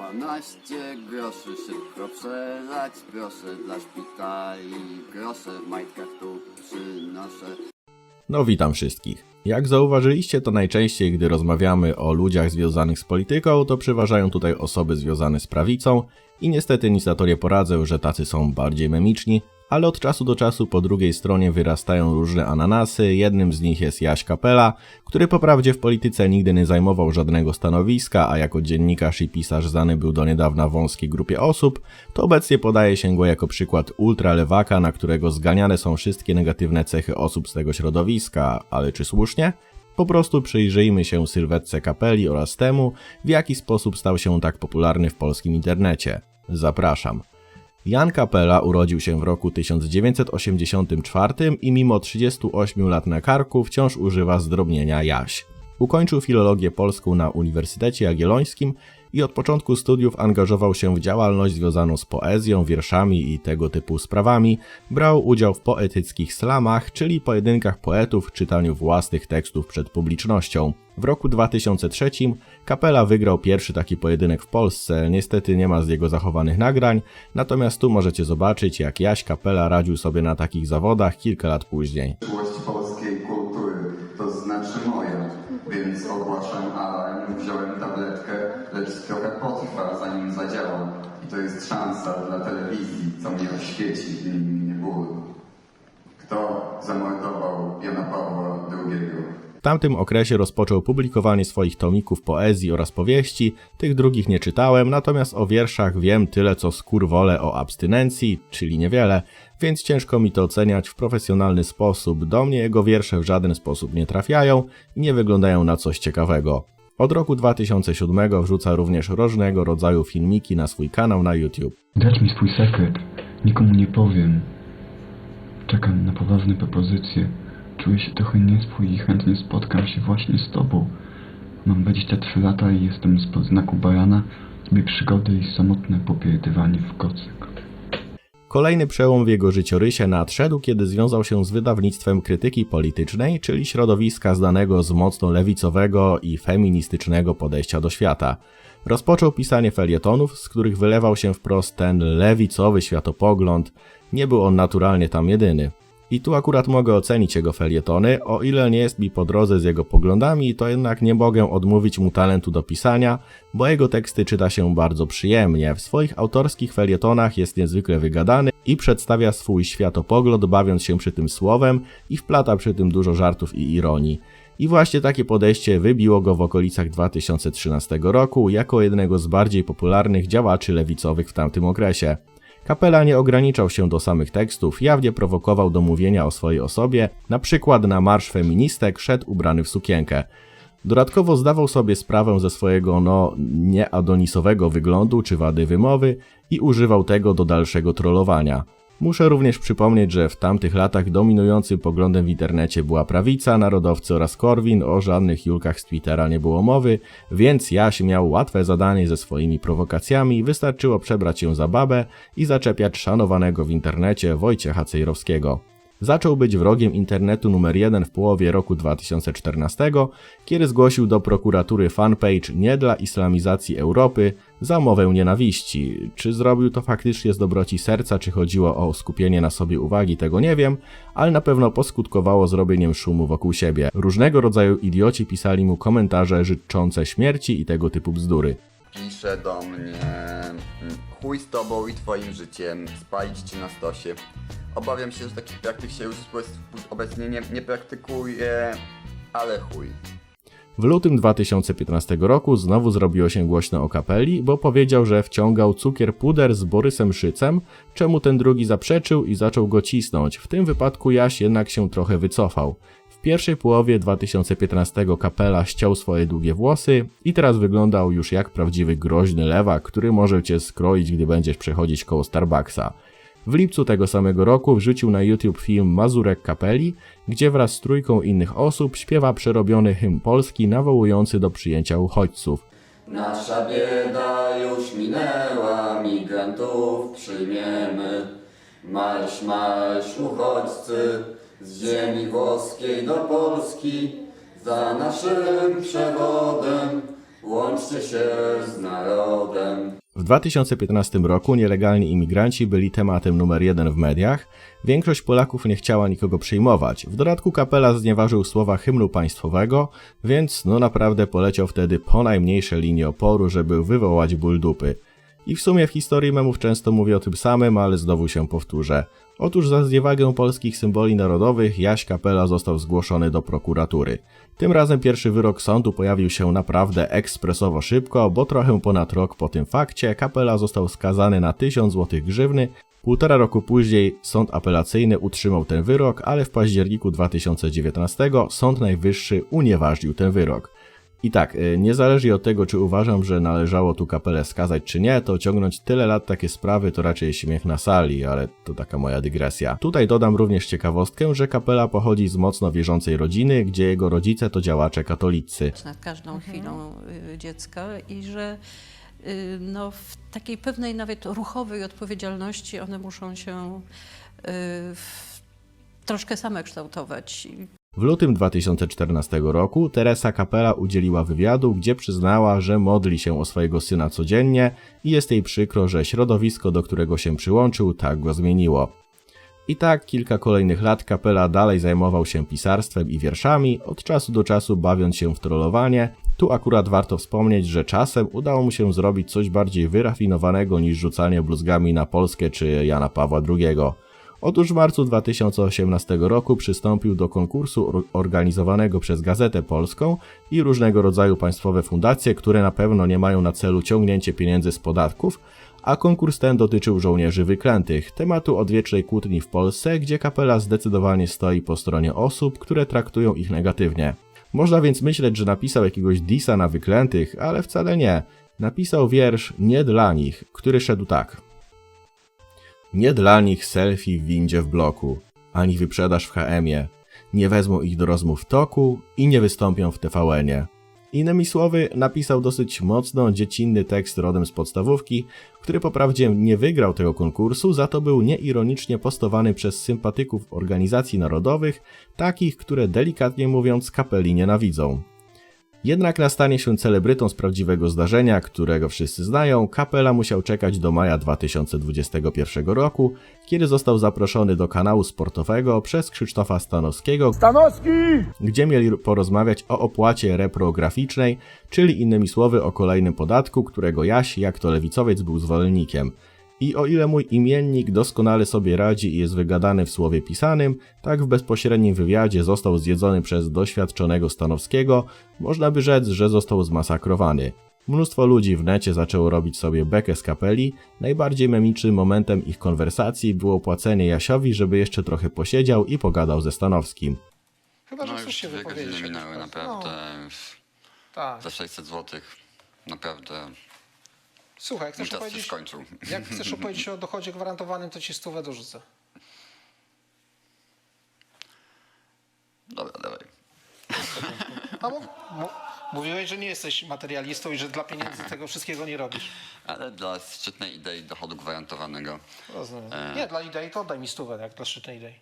12 groszy szybko przelać, proszę dla szpitali, grosze w majtkach tu przynoszę. No witam wszystkich. Jak zauważyliście, to najczęściej, gdy rozmawiamy o ludziach związanych z polityką, to przeważają tutaj osoby związane z prawicą i niestety nic na to nie poradzę, że tacy są bardziej memiczni, ale od czasu do czasu po drugiej stronie wyrastają różne ananasy, jednym z nich jest Jaś Kapela, który po prawdzie w polityce nigdy nie zajmował żadnego stanowiska, a jako dziennikarz i pisarz znany był do niedawna wąskiej grupie osób, to obecnie podaje się go jako przykład ultralewaka, na którego zganiane są wszystkie negatywne cechy osób z tego środowiska, ale czy słusznie? Po prostu przyjrzyjmy się sylwetce kapeli oraz temu, w jaki sposób stał się tak popularny w polskim internecie. Zapraszam. Jan Kapela urodził się w roku 1984 i mimo 38 lat na karku wciąż używa zdrobnienia Jaś. Ukończył filologię polską na Uniwersytecie Jagiellońskim i od początku studiów angażował się w działalność związaną z poezją, wierszami i tego typu sprawami. Brał udział w poetyckich slamach, czyli pojedynkach poetów w czytaniu własnych tekstów przed publicznością. W roku 2003 Kapela wygrał pierwszy taki pojedynek w Polsce. Niestety nie ma z jego zachowanych nagrań, natomiast tu możecie zobaczyć, jak Jaś Kapela radził sobie na takich zawodach kilka lat później. Przyszłość polskiej kultury, to znaczy moja, więc ogłaszam alarm, wziąłem tabletkę, lecz trochę potrwa zanim zadziała. I to jest szansa dla telewizji, co mnie oświeci w imię bólu. Kto zamordował Jana Pawła II? W tamtym okresie rozpoczął publikowanie swoich tomików poezji oraz powieści, tych drugich nie czytałem, natomiast o wierszach wiem tyle co skurwole o abstynencji, czyli niewiele, więc ciężko mi to oceniać w profesjonalny sposób. Do mnie jego wiersze w żaden sposób nie trafiają i nie wyglądają na coś ciekawego. Od roku 2007 wrzuca również różnego rodzaju filmiki na swój kanał na YouTube. Dać mi swój sekret. Nikomu nie powiem. Czekam na poważne propozycje. Czuję się trochę nieswój i chętnie spotkam się właśnie z tobą. Mam 23 lata i jestem spod znaku barana. Lubię przygody i samotne popierdywanie w kocyk. Kolejny przełom w jego życiorysie nadszedł, kiedy związał się z wydawnictwem krytyki politycznej, czyli środowiska znanego z mocno lewicowego i feministycznego podejścia do świata. Rozpoczął pisanie felietonów, z których wylewał się wprost ten lewicowy światopogląd. Nie był on naturalnie tam jedyny. I tu akurat mogę ocenić jego felietony, o ile nie jest mi po drodze z jego poglądami, to jednak nie mogę odmówić mu talentu do pisania, bo jego teksty czyta się bardzo przyjemnie. W swoich autorskich felietonach jest niezwykle wygadany i przedstawia swój światopogląd, bawiąc się przy tym słowem i wplata przy tym dużo żartów i ironii. I właśnie takie podejście wybiło go w okolicach 2013 roku jako jednego z bardziej popularnych działaczy lewicowych w tamtym okresie. Kapela nie ograniczał się do samych tekstów, jawnie prowokował do mówienia o swojej osobie, na przykład na marsz feministek szedł ubrany w sukienkę. Dodatkowo zdawał sobie sprawę ze swojego no nieadonisowego wyglądu czy wady wymowy i używał tego do dalszego trollowania. Muszę również przypomnieć, że w tamtych latach dominującym poglądem w internecie była prawica, narodowcy oraz Korwin, o żadnych Julkach z Twittera nie było mowy, więc Jaś miał łatwe zadanie ze swoimi prowokacjami, wystarczyło przebrać się za babę i zaczepiać szanowanego w internecie Wojciecha Cejrowskiego. Zaczął być wrogiem internetu numer jeden w połowie roku 2014, kiedy zgłosił do prokuratury fanpage Nie dla islamizacji Europy za mowę nienawiści. Czy zrobił to faktycznie z dobroci serca, czy chodziło o skupienie na sobie uwagi, tego nie wiem, ale na pewno poskutkowało zrobieniem szumu wokół siebie. Różnego rodzaju idioci pisali mu komentarze życzące śmierci i tego typu bzdury. Pisze do mnie, mm, chuj z tobą i twoim życiem, spalić ci na stosie. Obawiam się, że takich praktyk się już obecnie nie, nie praktykuje, ale chuj. W lutym 2015 roku znowu zrobiło się głośno o kapeli, bo powiedział, że wciągał cukier puder z Borysem Szycem, czemu ten drugi zaprzeczył i zaczął go cisnąć. W tym wypadku Jaś jednak się trochę wycofał. W pierwszej połowie 2015 kapela ściął swoje długie włosy i teraz wyglądał już jak prawdziwy groźny lewak, który może cię skroić, gdy będziesz przechodzić koło Starbucksa. W lipcu tego samego roku wrzucił na YouTube film Mazurek Kapeli, gdzie wraz z trójką innych osób śpiewa przerobiony hymn polski nawołujący do przyjęcia uchodźców. Nasza bieda już minęła, migrantów przyjmiemy. Marsz, marsz, uchodźcy, z ziemi włoskiej do Polski, za naszym przewodem. łączcie się z narodem. W 2015 roku nielegalni imigranci byli tematem numer jeden w mediach. Większość Polaków nie chciała nikogo przyjmować. W dodatku kapela znieważył słowa hymnu państwowego, więc no naprawdę poleciał wtedy po najmniejsze linie oporu, żeby wywołać ból dupy. I w sumie w historii memów często mówię o tym samym, ale znowu się powtórzę. Otóż za zniewagę polskich symboli narodowych Jaś Kapela został zgłoszony do prokuratury. Tym razem pierwszy wyrok sądu pojawił się naprawdę ekspresowo szybko, bo trochę ponad rok po tym fakcie Kapela został skazany na 1000 zł grzywny. Półtora roku później sąd apelacyjny utrzymał ten wyrok, ale w październiku 2019 Sąd Najwyższy unieważnił ten wyrok. I tak, y, niezależnie od tego, czy uważam, że należało tu kapelę skazać, czy nie, to ciągnąć tyle lat takie sprawy to raczej śmiech na sali, ale to taka moja dygresja. Tutaj dodam również ciekawostkę, że kapela pochodzi z mocno wierzącej rodziny, gdzie jego rodzice to działacze katolicy. nad każdą chwilą y, dziecka i że y, no, w takiej pewnej nawet ruchowej odpowiedzialności one muszą się w, troszkę same kształtować. W lutym 2014 roku Teresa Capella udzieliła wywiadu, gdzie przyznała, że modli się o swojego syna codziennie i jest jej przykro, że środowisko, do którego się przyłączył, tak go zmieniło. I tak kilka kolejnych lat Capella dalej zajmował się pisarstwem i wierszami, od czasu do czasu bawiąc się w trollowanie. Tu akurat warto wspomnieć, że czasem udało mu się zrobić coś bardziej wyrafinowanego niż rzucanie bluzgami na Polskę czy Jana Pawła II. Otóż w marcu 2018 roku przystąpił do konkursu or- organizowanego przez Gazetę Polską i różnego rodzaju państwowe fundacje, które na pewno nie mają na celu ciągnięcie pieniędzy z podatków, a konkurs ten dotyczył żołnierzy wyklętych, tematu odwiecznej kłótni w Polsce, gdzie kapela zdecydowanie stoi po stronie osób, które traktują ich negatywnie. Można więc myśleć, że napisał jakiegoś disa na wyklętych, ale wcale nie. Napisał wiersz nie dla nich, który szedł tak. Nie dla nich selfie w windzie w bloku, ani wyprzedaż w HM-ie. Nie wezmą ich do rozmów w toku i nie wystąpią w TVN-ie. Innymi słowy, napisał dosyć mocno dziecinny tekst rodem z podstawówki, który poprawdzie nie wygrał tego konkursu, za to był nieironicznie postowany przez sympatyków organizacji narodowych, takich, które delikatnie mówiąc kapeli nienawidzą. Jednak na stanie się celebrytą z prawdziwego zdarzenia, którego wszyscy znają, Kapela musiał czekać do maja 2021 roku, kiedy został zaproszony do kanału sportowego przez Krzysztofa Stanowskiego, gdzie mieli porozmawiać o opłacie reprograficznej, czyli innymi słowy o kolejnym podatku, którego Jaś, jak to lewicowiec, był zwolennikiem. I o ile mój imiennik doskonale sobie radzi i jest wygadany w słowie pisanym, tak w bezpośrednim wywiadzie został zjedzony przez doświadczonego Stanowskiego, można by rzec, że został zmasakrowany. Mnóstwo ludzi w necie zaczęło robić sobie bekę z kapeli, najbardziej memicznym momentem ich konwersacji było płacenie Jasiowi, żeby jeszcze trochę posiedział i pogadał ze Stanowskim. Chyba, że No już się dwie wypowiedzieć. godziny jakiś minęły, sposób. naprawdę. No, tak. Za 600 zł. Naprawdę. Słuchaj, chcesz czas się opowiedzieć, skończył. jak chcesz opowiedzieć o dochodzie gwarantowanym, to ci stówę dorzucę. Dobra, dawaj. A bo, mu- mówiłeś, że nie jesteś materialistą i że dla pieniędzy tego wszystkiego nie robisz. Ale dla szczytnej idei dochodu gwarantowanego. Rozumiem. E. Nie, dla idei to oddaj mi stówę, jak dla szczytnej idei.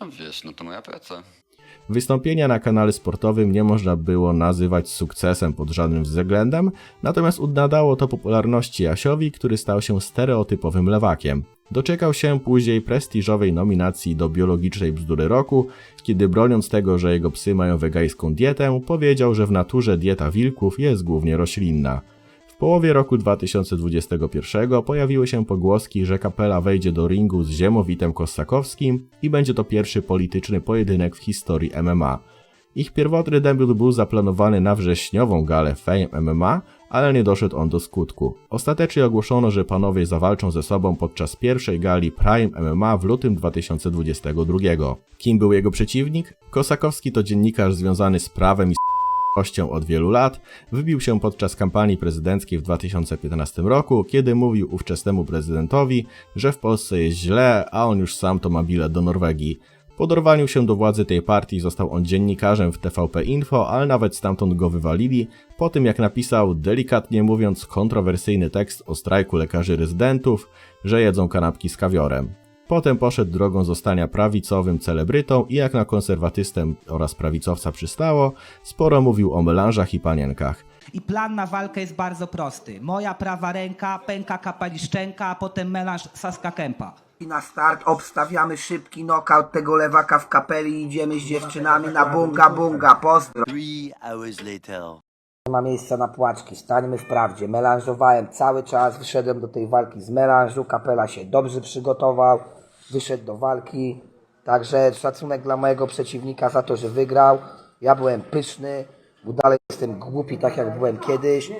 No wiesz, no to moja praca. Wystąpienia na kanale sportowym nie można było nazywać sukcesem pod żadnym względem, natomiast nadało to popularności Jasiowi, który stał się stereotypowym lewakiem. Doczekał się później prestiżowej nominacji do biologicznej bzdury roku, kiedy broniąc tego, że jego psy mają wegańską dietę, powiedział, że w naturze dieta wilków jest głównie roślinna. Połowie roku 2021 pojawiły się pogłoski, że kapela wejdzie do ringu z Ziemowitem Kossakowskim i będzie to pierwszy polityczny pojedynek w historii MMA. Ich pierwotny debiut był zaplanowany na wrześniową galę Fame MMA, ale nie doszedł on do skutku. Ostatecznie ogłoszono, że panowie zawalczą ze sobą podczas pierwszej gali Prime MMA w lutym 2022. Kim był jego przeciwnik? Kosakowski to dziennikarz związany z prawem i Od wielu lat, wybił się podczas kampanii prezydenckiej w 2015 roku, kiedy mówił ówczesnemu prezydentowi, że w Polsce jest źle, a on już sam to ma bilet do Norwegii. Po dorwaniu się do władzy tej partii został on dziennikarzem w TVP Info, ale nawet stamtąd go wywalili, po tym jak napisał, delikatnie mówiąc, kontrowersyjny tekst o strajku lekarzy rezydentów, że jedzą kanapki z kawiorem. Potem poszedł drogą zostania prawicowym celebrytą i jak na konserwatystę oraz prawicowca przystało, sporo mówił o melanżach i panienkach. I plan na walkę jest bardzo prosty. Moja prawa ręka, pęka kapaliszczenka, a potem melanż Saska Kępa. I na start obstawiamy szybki knockout tego lewaka w kapeli i idziemy z dziewczynami na bunga bunga. Pozdro. Three hours later. Nie ma miejsca na płaczki, stańmy w prawdzie. Melanżowałem cały czas, wyszedłem do tej walki z melanżu, kapela się dobrze przygotował, wyszedł do walki. Także szacunek dla mojego przeciwnika za to, że wygrał. Ja byłem pyszny, bo dalej jestem głupi tak jak byłem kiedyś.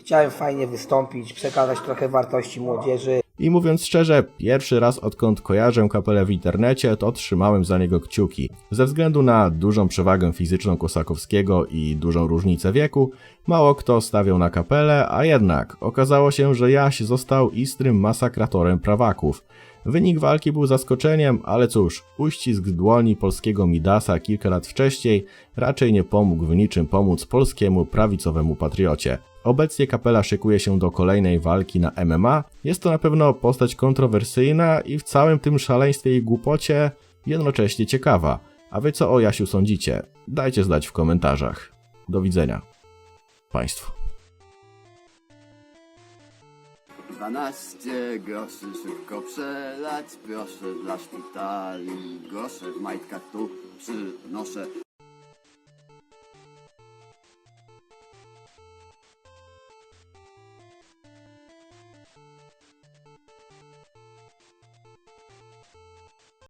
Chciałem fajnie wystąpić, przekazać trochę wartości młodzieży. I mówiąc szczerze, pierwszy raz odkąd kojarzę kapelę w internecie, to trzymałem za niego kciuki. Ze względu na dużą przewagę fizyczną Kosakowskiego i dużą różnicę wieku, mało kto stawiał na kapelę, a jednak okazało się, że Jaś został istrym masakratorem prawaków. Wynik walki był zaskoczeniem, ale cóż, uścisk dłoni polskiego Midasa kilka lat wcześniej raczej nie pomógł w niczym pomóc polskiemu prawicowemu patriocie. Obecnie kapela szykuje się do kolejnej walki na MMA. Jest to na pewno postać kontrowersyjna i w całym tym szaleństwie i głupocie jednocześnie ciekawa. A wy co o Jasiu sądzicie? Dajcie znać w komentarzach. Do widzenia. Państwu. 12 groszy szybko przelać, proszę dla szpitali, grosze w majtkach tu przynoszę.